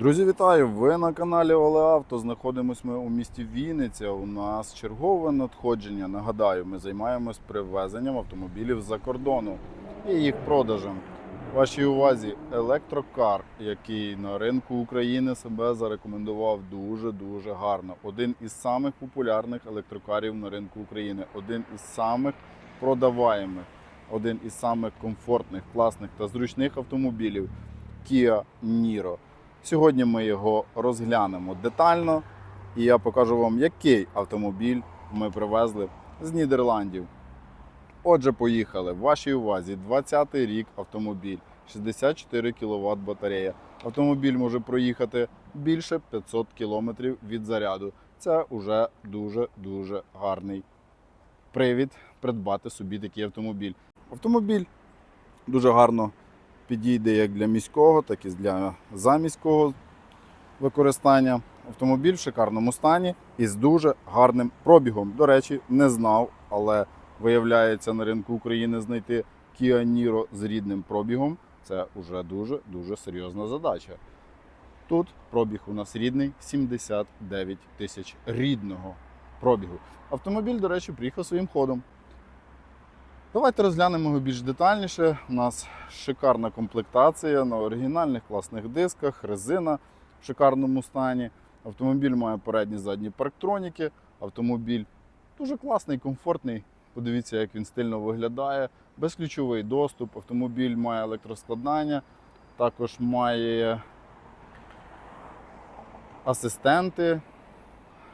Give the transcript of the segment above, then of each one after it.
Друзі, вітаю! Ви на каналі Оле Авто. Знаходимось ми у місті Вінниця. У нас чергове надходження. Нагадаю, ми займаємось привезенням автомобілів за кордону і їх продажем. Вашій увазі електрокар, який на ринку України себе зарекомендував дуже-дуже гарно. Один із самих популярних електрокарів на ринку України, один із самих продаваємих, один із самих комфортних, класних та зручних автомобілів Kia Niro. Сьогодні ми його розглянемо детально, і я покажу вам, який автомобіль ми привезли з Нідерландів. Отже, поїхали. Вашій увазі 20-й рік автомобіль, 64 кВт батарея. Автомобіль може проїхати більше 500 км від заряду. Це вже дуже-дуже гарний привід придбати собі такий автомобіль. Автомобіль дуже гарно підійде як для міського, так і для заміського використання. Автомобіль в шикарному стані і з дуже гарним пробігом. До речі, не знав, але виявляється на ринку України знайти Kia Niro з рідним пробігом. Це вже дуже-дуже серйозна задача. Тут пробіг у нас рідний 79 тисяч рідного пробігу. Автомобіль, до речі, приїхав своїм ходом. Давайте розглянемо його більш детальніше. У нас шикарна комплектація на оригінальних класних дисках, резина в шикарному стані. Автомобіль має передні задні парктроніки. Автомобіль дуже класний, комфортний. Подивіться, як він стильно виглядає. Безключовий доступ. Автомобіль має електроскладання, також має асистенти,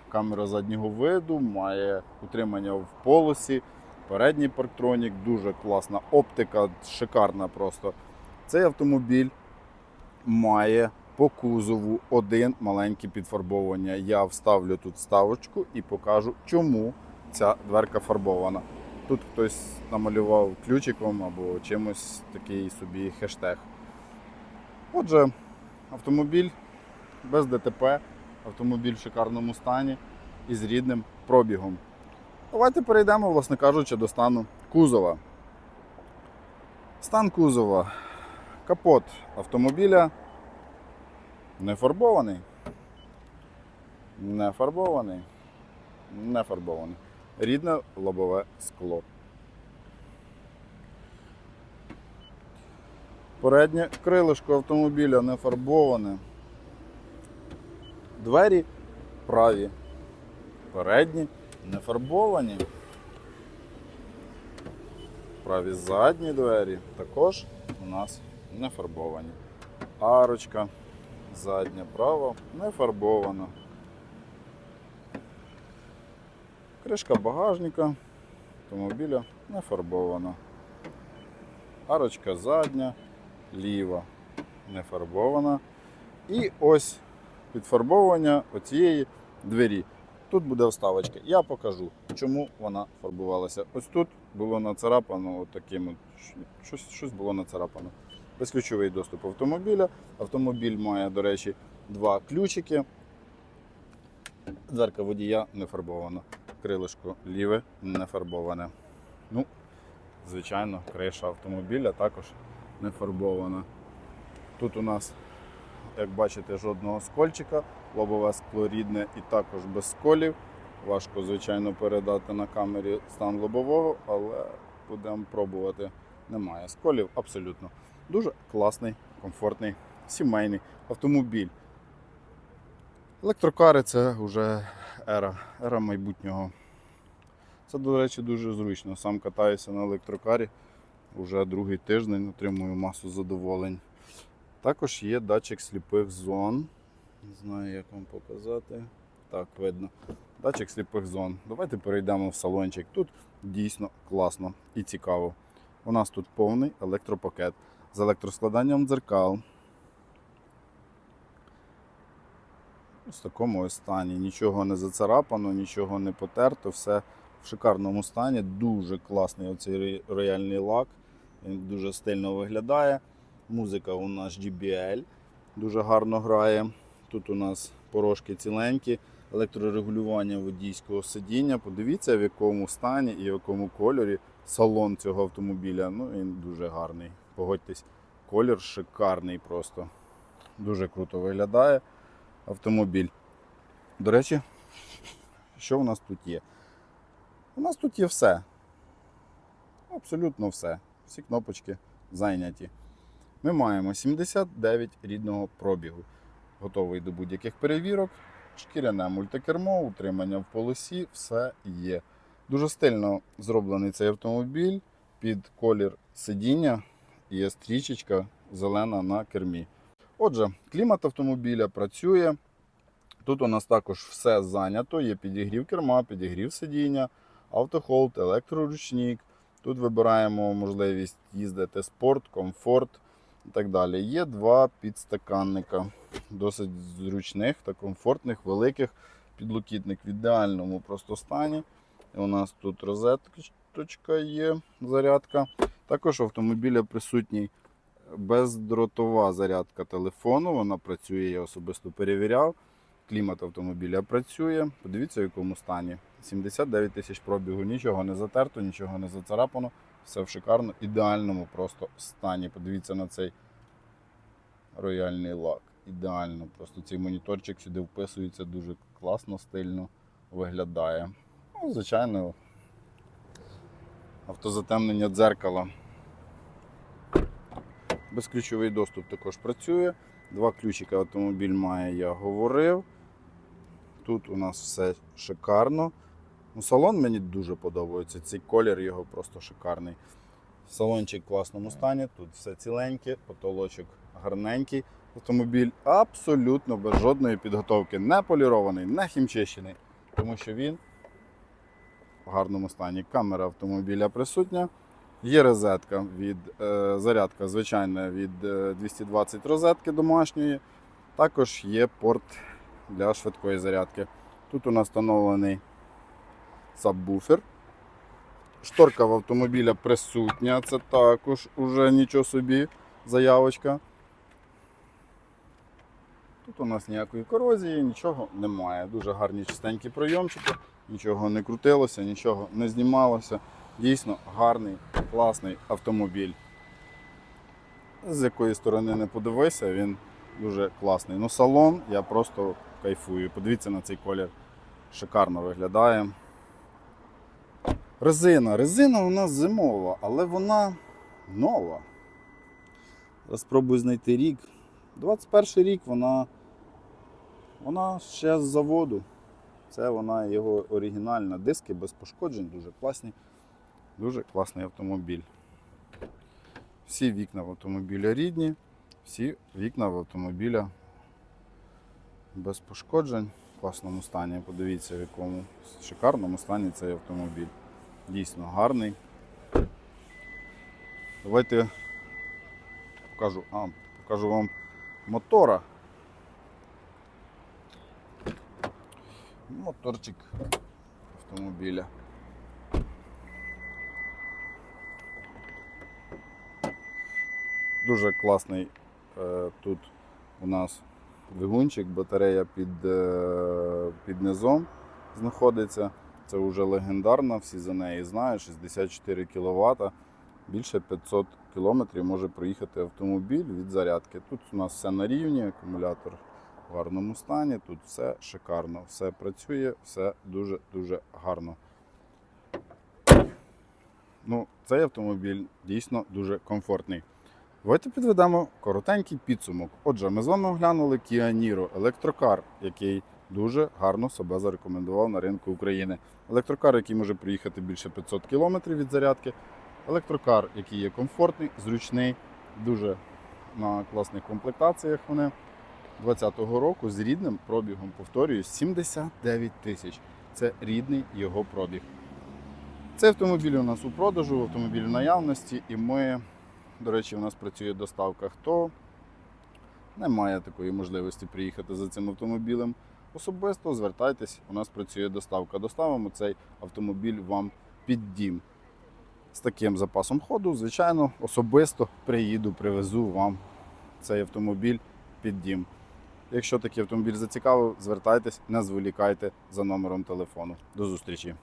камера заднього виду, має утримання в полосі. Передній парктронік, дуже класна оптика, шикарна просто. Цей автомобіль має по кузову один маленьке підфарбовування. Я вставлю тут ставочку і покажу, чому ця дверка фарбована. Тут хтось намалював ключиком або чимось такий собі хештег. Отже, автомобіль без ДТП, автомобіль в шикарному стані і з рідним пробігом. Давайте перейдемо, власне кажучи, до стану кузова. Стан кузова. Капот автомобіля не фарбований. Не фарбований. Не фарбований. Рідне лобове скло. Переднє крилишко автомобіля не фарбоване. Двері праві. Передні не фарбовані. Праві задні двері також у нас не фарбовані. Арочка задня права не фарбована. Кришка багажника автомобіля не фарбована. Арочка задня, ліва не фарбована. І ось підфарбовування оцієї двері. Тут буде вставочка. Я покажу, чому вона фарбувалася. Ось тут було нацарапано таким от, щось, щось було нацарапано. Безключовий доступ автомобіля. Автомобіль має, до речі, два ключики. Дверка водія не фарбована. Крилишко ліве не фарбоване. Ну, звичайно, криша автомобіля також не фарбована. Тут у нас, як бачите, жодного скольчика, лобове скло рідне і також без сколів. Важко, звичайно, передати на камері стан лобового, але будемо пробувати. Немає сколів абсолютно. Дуже класний, комфортний, сімейний автомобіль. Електрокари це вже ера, ера майбутнього. Це, до речі, дуже зручно. Сам катаюся на електрокарі вже другий тиждень, отримую масу задоволень. Також є датчик сліпих зон. Не знаю, як вам показати. Так, видно. Датчик сліпих зон. Давайте перейдемо в салончик. Тут дійсно класно і цікаво. У нас тут повний електропакет з електроскладанням дзеркал. Ось в такому стані. Нічого не зацарапано, нічого не потерто, все в шикарному стані. Дуже класний оцей рояльний лак. Він дуже стильно виглядає. Музика у нас JBL дуже гарно грає. Тут у нас порожки ціленькі, електрорегулювання водійського сидіння. Подивіться, в якому стані і в якому кольорі салон цього автомобіля. Ну, він дуже гарний. Погодьтесь, колір шикарний просто. Дуже круто виглядає автомобіль. До речі, що у нас тут є? У нас тут є все. Абсолютно все. Всі кнопочки зайняті. Ми маємо 79 рідного пробігу. Готовий до будь-яких перевірок. Шкіряне мультикермо, утримання в полосі, все є. Дуже стильно зроблений цей автомобіль під колір сидіння. Є стрічечка зелена на кермі. Отже, клімат автомобіля працює. Тут у нас також все зайнято. Є підігрів керма, підігрів сидіння, автохолд, електроручник. Тут вибираємо можливість їздити спорт, комфорт і так далі. Є два підстаканника, досить зручних та комфортних, великих. Підлокітник в ідеальному просто стані. У нас тут розеточка є, зарядка. Також у автомобіля присутній бездротова зарядка телефону. Вона працює, я особисто перевіряв. Клімат автомобіля працює. Подивіться, в якому стані. 79 тисяч пробігу, нічого не затерто, нічого не зацарапано. Все в шикарно, ідеальному просто стані. Подивіться на цей рояльний лак. Ідеально. Просто цей моніторчик сюди вписується дуже класно, стильно виглядає. Ну, звичайно, автозатемнення дзеркала. Безключовий доступ також працює. Два ключика автомобіль має, я говорив. Тут у нас все шикарно. Ну, салон мені дуже подобається. Цей колір його просто шикарний. Салончик в класному стані, тут все ціленьке, потолочок гарненький. Автомобіль абсолютно без жодної підготовки. Не полірований, не хімчищений, тому що він в гарному стані. Камера автомобіля присутня. Є розетка від е, зарядка, звичайна від е, 220 розетки домашньої. Також є порт для швидкої зарядки. Тут у нас встановлений сабвуфер. Шторка в автомобіля присутня, це також уже нічого собі заявочка. Тут у нас ніякої корозії, нічого немає. Дуже гарні чистенькі пройомчики, нічого не крутилося, нічого не знімалося. Дійсно гарний, класний автомобіль. З якої сторони не подивися, він дуже класний. Ну, салон я просто кайфую. Подивіться на цей колір. Шикарно виглядає. Резина. Резина у нас зимова, але вона нова. Зараз спробую знайти рік. 21 рік вона, вона ще з заводу. Це вона його оригінальна. Диски без пошкоджень, дуже класні. Дуже класний автомобіль. Всі вікна в автомобіля рідні, всі вікна в автомобіля без пошкоджень, в класному стані. Подивіться, в якому шикарному стані цей автомобіль. Дійсно гарний. Давайте покажу, а, покажу вам мотора. Моторчик автомобіля. Дуже класний е, тут у нас двигунчик, батарея під, е, під низом знаходиться. Це вже легендарна, всі за неї знають. 64 кВт, більше 500 км може проїхати автомобіль від зарядки. Тут у нас все на рівні, акумулятор в гарному стані, тут все шикарно, все працює, все дуже-дуже гарно. Ну, Цей автомобіль дійсно дуже комфортний. Давайте підведемо коротенький підсумок. Отже, ми з вами оглянули Kia Niro електрокар, який дуже гарно себе зарекомендував на ринку України. Електрокар, який може проїхати більше 500 км від зарядки. Електрокар, який є комфортний, зручний, дуже на класних комплектаціях вони 2020 року з рідним пробігом, повторюю, 79 тисяч. Це рідний його пробіг. Цей автомобіль у нас у продажу, автомобіль в наявності, і ми, до речі, у нас працює доставка. Хто не має такої можливості приїхати за цим автомобілем, особисто звертайтесь, у нас працює доставка. Доставимо цей автомобіль вам під дім. З таким запасом ходу, звичайно, особисто приїду, привезу вам цей автомобіль під дім. Якщо такий автомобіль зацікавив, звертайтесь, не зволікайте за номером телефону. До зустрічі!